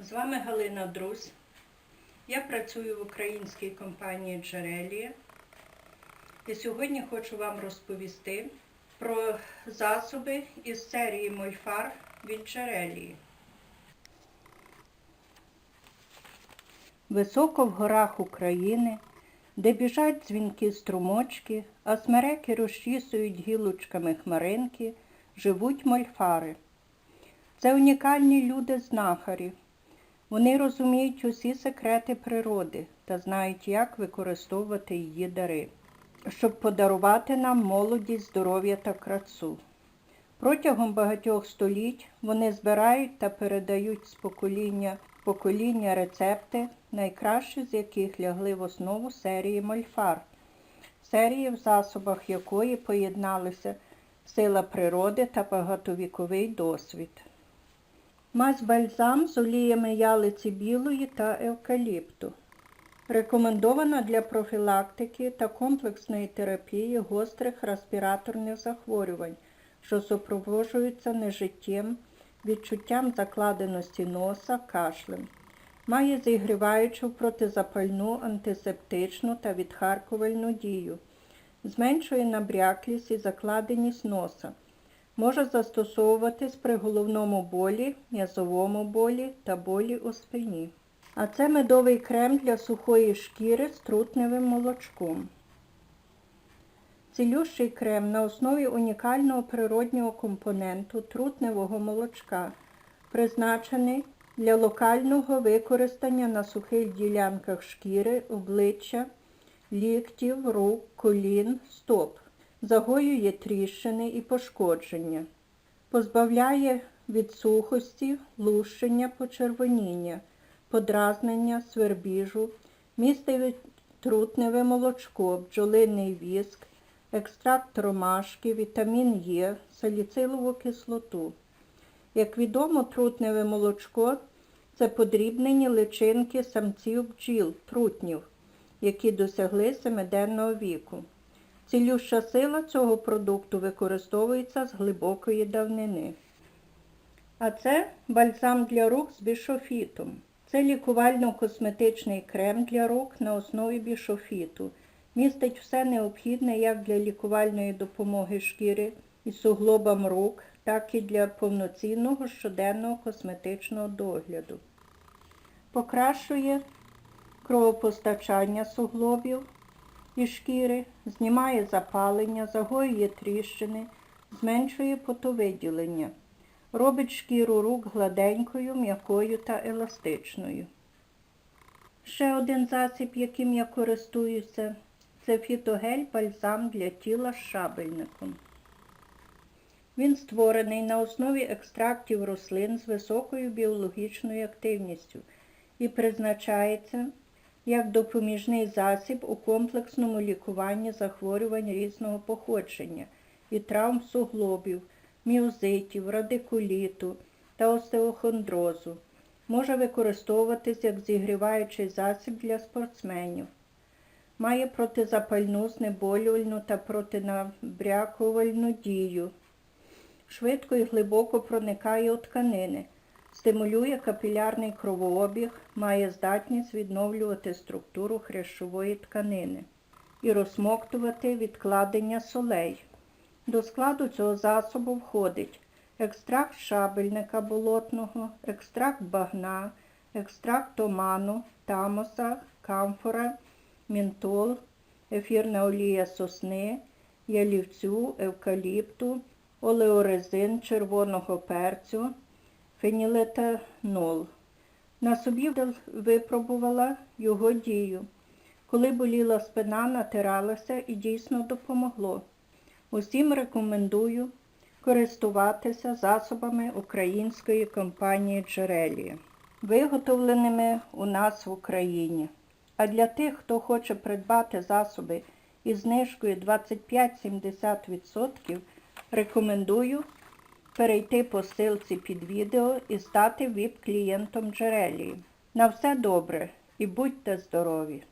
З вами Галина Друзь. Я працюю в українській компанії Джерелія. І сьогодні хочу вам розповісти про засоби із серії Мольфар від Джерелії. Високо в горах України, де біжать дзвінки струмочки, а смереки розчісують гілочками хмаринки, живуть мольфари. Це унікальні люди-знахарі. Вони розуміють усі секрети природи та знають, як використовувати її дари, щоб подарувати нам молодість, здоров'я та красу. Протягом багатьох століть вони збирають та передають з покоління в покоління рецепти, найкращі з яких лягли в основу серії Мольфар, серії, в засобах якої поєдналися сила природи та багатовіковий досвід. Мазь бальзам з оліями ялиці білої та евкаліпту. Рекомендована для профілактики та комплексної терапії гострих респіраторних захворювань, що супроводжуються нежиттєм, відчуттям закладеності носа, кашлем. Має зігріваючу протизапальну, антисептичну та відхаркувальну дію. Зменшує набряклість і закладеність носа. Може застосовуватись при головному болі, м'язовому болі та болі у спині. А це медовий крем для сухої шкіри з трутневим молочком. Цілющий крем на основі унікального природнього компоненту трутневого молочка, призначений для локального використання на сухих ділянках шкіри, обличчя, ліктів, рук, колін, стоп загоює тріщини і пошкодження, позбавляє від сухості, лущення, почервоніння, подразнення, свербіжу, містить трутневе молочко, бджолиний віск, екстракт ромашки, вітамін Е, саліцилову кислоту. Як відомо, трутневе молочко це подрібнені личинки самців бджіл, трутнів, які досягли семиденного віку. Цілюща сила цього продукту використовується з глибокої давнини. А це бальзам для рук з бішофітом. Це лікувально-косметичний крем для рук на основі бішофіту. Містить все необхідне як для лікувальної допомоги шкіри і суглобам рук, так і для повноцінного щоденного косметичного догляду. Покращує кровопостачання суглобів і шкіри, знімає запалення, загоює тріщини, зменшує потовиділення, робить шкіру рук гладенькою, м'якою та еластичною. Ще один засіб, яким я користуюся, це фітогель бальзам для тіла з шабельником. Він створений на основі екстрактів рослин з високою біологічною активністю і призначається як допоміжний засіб у комплексному лікуванні захворювань різного походження і травм суглобів, міозитів, радикуліту та остеохондрозу. Може використовуватись як зігріваючий засіб для спортсменів. Має протизапальну, знеболювальну та протинабрякувальну дію. Швидко і глибоко проникає у тканини стимулює капілярний кровообіг, має здатність відновлювати структуру хрящової тканини і розсмоктувати відкладення солей. До складу цього засобу входить екстракт шабельника болотного, екстракт багна, екстракт оману, тамоса, камфора, мінтол, ефірна олія сосни, ялівцю, евкаліпту, олеорезин червоного перцю, фенілетанол. На собі випробувала його дію. Коли боліла спина, натиралася і дійсно допомогло. Усім рекомендую користуватися засобами української компанії Джерелія, виготовленими у нас в Україні. А для тих, хто хоче придбати засоби із знижкою 25-70%, рекомендую перейти по ссылці під відео і стати ВІП-клієнтом Джерелії. На все добре і будьте здорові!